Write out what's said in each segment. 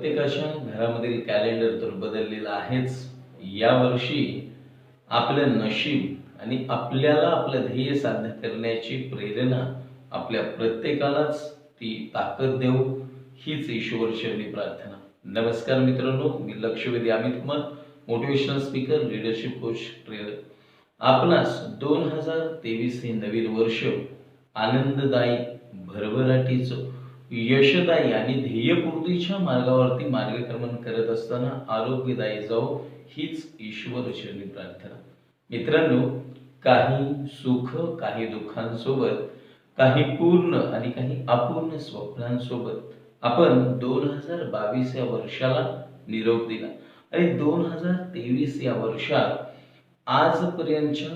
प्रत्येकाच्या घरामधील कॅलेंडर तर बदललेला आहेच. यावर्षी आपलं नशीब आणि आपल्याला आपलं ध्येय साध्य करण्याची प्रेरणा आपल्या प्रत्येकालाच ती ताकद देऊ हीच ईश्वर शरणी प्रार्थना. नमस्कार मित्रांनो मी लक्षवेधी Amit Kumar motivational speaker leadership coach trainer आपणास दोन हजार तेवीस हे नवीन वर्ष आनंददायी भरभराटीचं यशदायी आणि ध्येयपूर्तीच्या मार्गावरती मार्गक्रमण करत असताना आरोग्यदायी जाऊ हीच ईश्वर शरणी प्रार्थना. मित्रांनो काही सुख काही दुःखांसोबत काही पूर्ण आणि काही अपूर्ण स्वप्नांसोबत आपण दोन हजार बावीस या वर्षाला निरोप दिला. आणि दोन हजार तेवीस या वर्षात आजपर्यंतच्या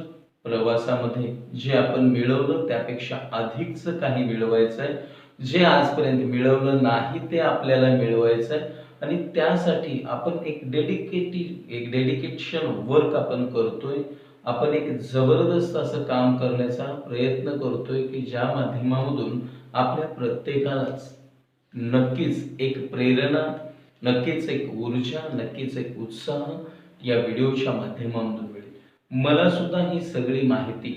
प्रवासामध्ये जे आपण मिळवलं त्यापेक्षा अधिकच काही मिळवायचं आहे जे आजपर्यंत मिळवलं नाही ते आपल्याला मिळवायचं आहे आणि त्यासाठी आपण एक डेडिकेटी एक डेडिकेशन वर्क आपण करतोय. आपण एक जबरदस्त असं काम करण्याचा प्रयत्न करतोय की ज्या माध्यमामधून आपल्या प्रत्येकालाच नक्कीच एक प्रेरणा नक्कीच एक ऊर्जा नक्कीच एक उत्साह या व्हिडिओच्या माध्यमामधून मिळेल. मला सुद्धा ही सगळी माहिती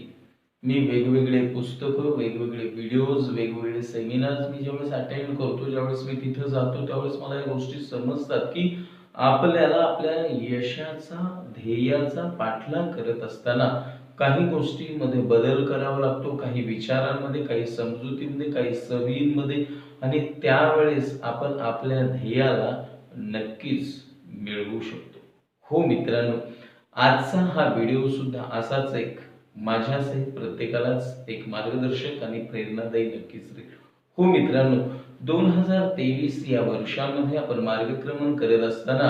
मी वेगवेगळे पुस्तकं वेगवेगळे व्हिडिओज वेगवेगळे सेमिनार्स मी ज्यावेळेस अटेंड करतो ज्यावेळेस मी तिथं जातो त्यावेळेस मला या गोष्टी समजतात की आपल्याला आपल्या यशाचा ध्येयाचा पाठलाग करत असताना काही गोष्टींमध्ये बदल करावा लागतो काही विचारांमध्ये काही समजुतीमध्ये काही सवयींमध्ये आणि त्यावेळेस आपण आपल्या ध्येयाला नक्कीच मिळवू शकतो. हो मित्रांनो आजचा हा व्हिडिओ सुद्धा असाच एक माझ्यासहित प्रत्येकालाच एक मार्गदर्शक आणि प्रेरणादायी नक्कीच हो मित्रांनो दोन हजार तेवीस या वर्षामध्ये आपण मार्गक्रमण करत असताना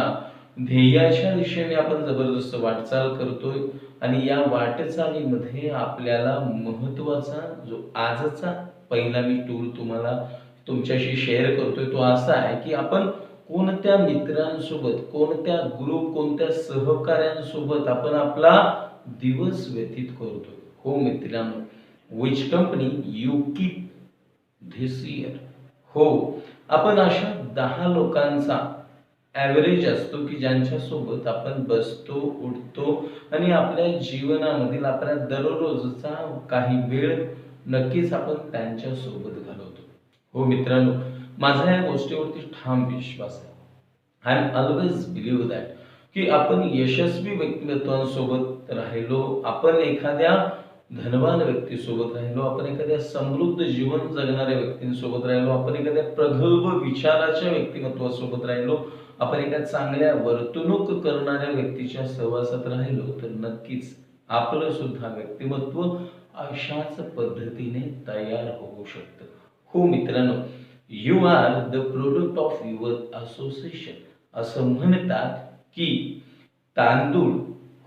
ध्येयाच्या दिशेने आपण जबरदस्त वाटचाल करतोय आणि या वाटचालीमध्ये आपल्याला महत्त्वाचा जो आजचा पहिला मी टूल तुम्हाला तुमच्याशी शेअर करतोय तो असा आहे की आपण कोणत्या मित्रांसोबत कोणत्या ग्रुप कोणत्या सहकार्यांसोबत आपण आपला दिवस व्यतीत करतो. हो मित्रांनो which company you keep this year हो आपण अशा दहा लोकांचा ॲव्हरेज असतो की ज्यांच्या सोबत आपण बसतो उठतो आणि आपल्या जीवनामधील आपल्या दररोजचा काही वेळ नक्कीच आपण त्यांच्यासोबत घालवतो. हो मित्रांनो माझा या गोष्टीवरती ठाम विश्वास आहे. I am always believe that की आपण यशस्वी व्यक्तिमत्वांसोबत राहिलो आपण एखाद्या धनवान व्यक्तीसोबत राहिलो आपण एखाद्या समृद्ध जीवन जगणाऱ्या व्यक्तींसोबत राहिलो आपण एखाद्या प्रगल्भ विचाराच्या व्यक्तिमत्वासोबत राहिलो आपण एका चांगल्या वर्तणूक करणाऱ्या व्यक्तीच्या सहवासात राहिलो तर नक्कीच आपलं सुद्धा व्यक्तिमत्व अशाच पद्धतीने तयार होऊ शकतं. हो मित्रांनो you are the product of your association असं म्हणतात की तांदूळ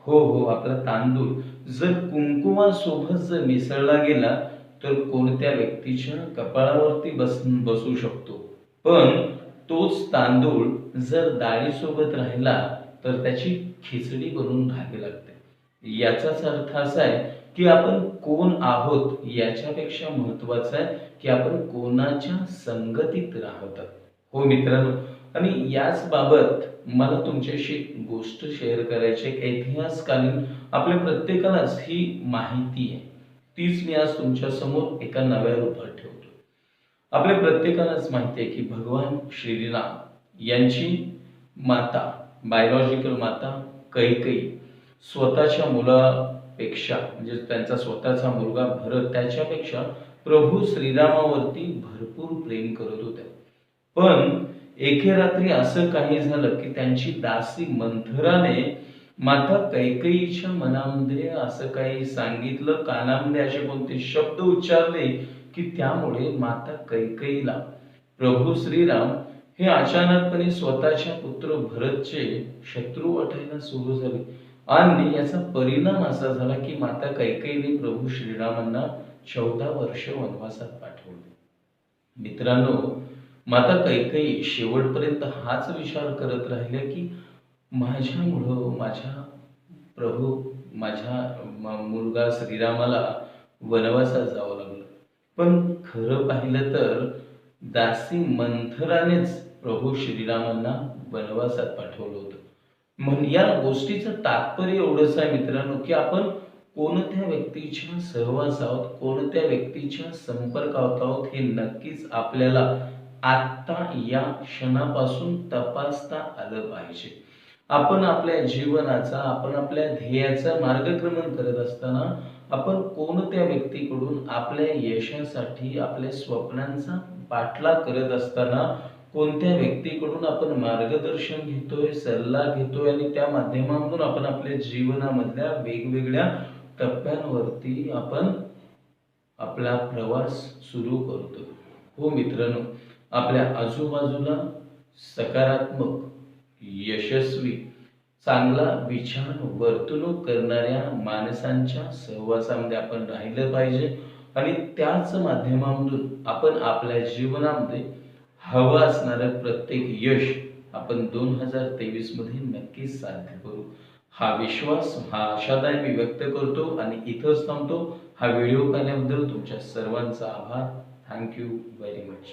हो हो आपला तांदूळ. जर कुंकुमासोबत जर मिसळला गेला तर कोणत्या व्यक्तीच्या कपाळावरती बस बसू शकतो? पण तोच तांदूळ जर डाळीसोबत राहिला तर त्याची खिचडी बनून राहावी लागते. याचाच अर्थ असा आहे की आपण कोण आहोत याच्यापेक्षा महत्वाचं आहे की आपण कोणाच्या संगतीत राहतात. हो मित्रांनो आणि याच बाबत मला तुमच्याशी गोष्ट शेअर करायची ऐतिहासकालीन आपल्या प्रत्येकालाच ही माहिती आहे. तीच मी आज तुमच्यासमोर एका नव्या रूपात ठेवतो. आपल्या प्रत्येकालाच माहिती आहे की भगवान श्रीराम यांची माता बायोलॉजिकल माता कैकई स्वतःच्या मुलापेक्षा म्हणजे त्यांचा स्वतःचा मुलगा भरत त्याच्यापेक्षा प्रभू श्रीरामावरती भरपूर प्रेम करत होत्या. पण एके रात्री असं काही झालं की त्यांची दासी मंथराने माता कैकईच्या मनामध्ये असं काही सांगितलं कानामध्ये असे कोणते शब्द उच्चारले की त्यामुळे माता कैकईला प्रभू श्रीराम हे अचानकपणे स्वतःच्या पुत्र भरतचे शत्रू वाटायला सुरू झाले. आणि याचा परिणाम असा झाला की माता कैकईने प्रभू श्रीरामांना चौदा वर्ष वनवासात पाठवले. मित्रांनो माता कैकई शेवटपर्यंत हाच विचार करत राहिल्या की माझ्यामुळं माझ्या प्रभू माझ्या मुलगा श्रीरामाला वनवासात जावं लागलं. पण खरं पाहिलं तर दासी मंथरानेच प्रभू श्रीरामांना वनवासात पाठवलं होतं. म्हण या गोष्टीचं तात्पर्य एवढंच आहे मित्रांनो की आपण कोणत्या व्यक्तीच्या सहवास आहोत कोणत्या व्यक्तीच्या संपर्कात आहोत हे नक्कीच आपल्याला आत्ता या क्षणापासून तपासता आलं पाहिजे. आपण आपल्या जीवनाचा आपण आपल्या ध्येयाचा मार्गक्रमण करत असताना आपण कोणत्या व्यक्तीकडून आपल्या यशासाठी आपल्या स्वप्नांचा पाठलाग करत असताना कोणत्या व्यक्तीकडून आपण मार्गदर्शन घेतोय सल्ला घेतोय आणि त्या माध्यमातून आपण आपल्या जीवनामधल्या वेगवेगळ्या टप्प्यांवरती आपण आपला प्रवास सुरू करतो हो मित्रांनो आपल्या आजूबाजूला सकारात्मक यशस्वी चांगला विचार वर्तणूक करणाऱ्या माणसांच्या सहवासामध्ये आपण राहिलं पाहिजे आणि त्याच माध्यमामधून आपण आपल्या जीवनामध्ये हवं असणारं प्रत्येक यश आपण दोन हजार तेवीसमध्ये नक्कीच साध्य करू. हा विश्वास हा आशादाय मी व्यक्त करतो आणि इथंच थांबतो. हा व्हिडिओ पाहिल्याबद्दल तुमच्या सर्वांचा आभार. Thank you very much